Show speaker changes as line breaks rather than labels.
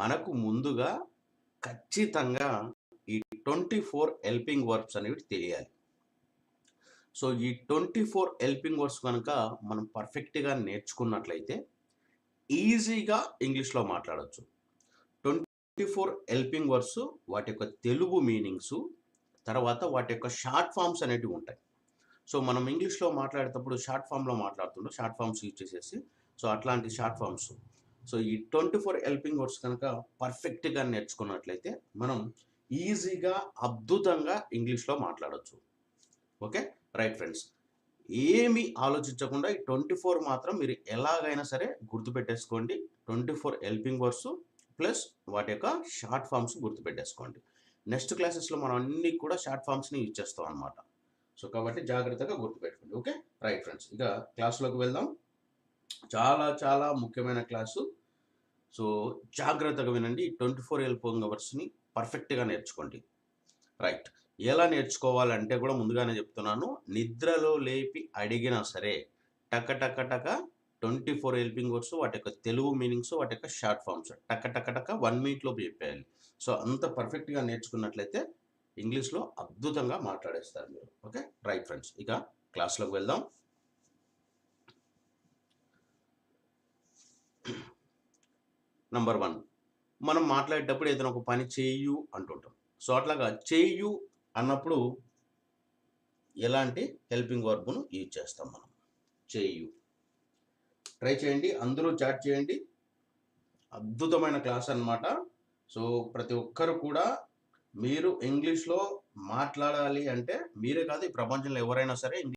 మనకు ముందుగా ఖచ్చితంగా ఈ ట్వంటీ ఫోర్ హెల్పింగ్ వర్బ్స్ అనేవి తెలియాలి. సో ఈ ట్వంటీ ఫోర్ హెల్పింగ్ వర్డ్స్ కనుక మనం పర్ఫెక్ట్గా నేర్చుకున్నట్లయితే ఈజీగా ఇంగ్లీష్లో మాట్లాడవచ్చు ట్వంటీ ఫోర్ హెల్పింగ్ వర్డ్స్ వాటి యొక్క తెలుగు మీనింగ్స్ తర్వాత వాటి యొక్క షార్ట్ ఫామ్స్ అనేటివి ఉంటాయి. సో మనం ఇంగ్లీష్లో మాట్లాడేటప్పుడు షార్ట్ ఫామ్లో మాట్లాడుతుంటాం షార్ట్ ఫామ్స్ యూజ్ చేసేసి. సో అట్లాంటి షార్ట్ ఫామ్స్ సో ఈ ట్వంటీ ఫోర్ హెల్పింగ్ వర్డ్స్ కనుక పర్ఫెక్ట్గా నేర్చుకున్నట్లయితే మనం ఈజీగా అద్భుతంగా ఇంగ్లీష్లో మాట్లాడవచ్చు ఓకే? Right friends. ఏమి ఆలోచించకుండా ఈ ట్వంటీ ఫోర్ మాత్రం మీరు ఎలాగైనా సరే గుర్తుపెట్టేసుకోండి. Twenty four helping words plus వాటి యొక్క షార్ట్ ఫామ్స్ గుర్తుపెట్టేసుకోండి. నెక్స్ట్ క్లాసెస్లో మనం అన్ని కూడా షార్ట్ ఫామ్స్ని యూజ్ చేస్తాం అనమాట సో కాబట్టి జాగ్రత్తగా గుర్తుపెట్టుకోండి. ఓకే? Right friends. ఇక క్లాస్లోకి వెళ్దాం. చాలా చాలా ముఖ్యమైన క్లాసు. సో జాగ్రత్తగా వినండి. ట్వంటీ ఫోర్ హెల్పింగ్ అవర్స్ని పర్ఫెక్ట్గా నేర్చుకోండి. రైట్ ఎలా నేర్చుకోవాలంటే కూడా ముందుగానే చెప్తున్నాను. నిద్రలో లేపి అడిగినా సరే టక టక టక ట్వంటీ ఫోర్ హెల్పింగ్ వర్డ్స్ వాటి యొక్క తెలుగు మీనింగ్స్ వాటి యొక్క షార్ట్ ఫామ్స్ టక టక టక వన్ మినిట్లో చెప్పేయాలి. సో అంత పర్ఫెక్ట్గా నేర్చుకున్నట్లయితే ఇంగ్లీష్లో అద్భుతంగా మాట్లాడేస్తారు మీరు. ఓకే రైట్ ఫ్రెండ్స్ ఇక క్లాస్లోకి వెళ్దాం. నంబర్ వన్ మనం మాట్లాడేటప్పుడు ఏదైనా ఒక పని చేయు అంటుంటాం. సో అట్లాగా చేయు అన్నప్పుడు ఎలాంటి హెల్పింగ్ వర్బ్ను యూజ్ చేస్తాం మనం? చేయు. ట్రై చేయండి అందరూ చాట్ చేయండి. అద్భుతమైన క్లాస్ అన్నమాట. సో ప్రతి ఒక్కరు కూడా మీరు ఇంగ్లీష్లో మాట్లాడాలి అంటే మీరే కాదు ఈ ప్రపంచంలో ఎవరైనా సరే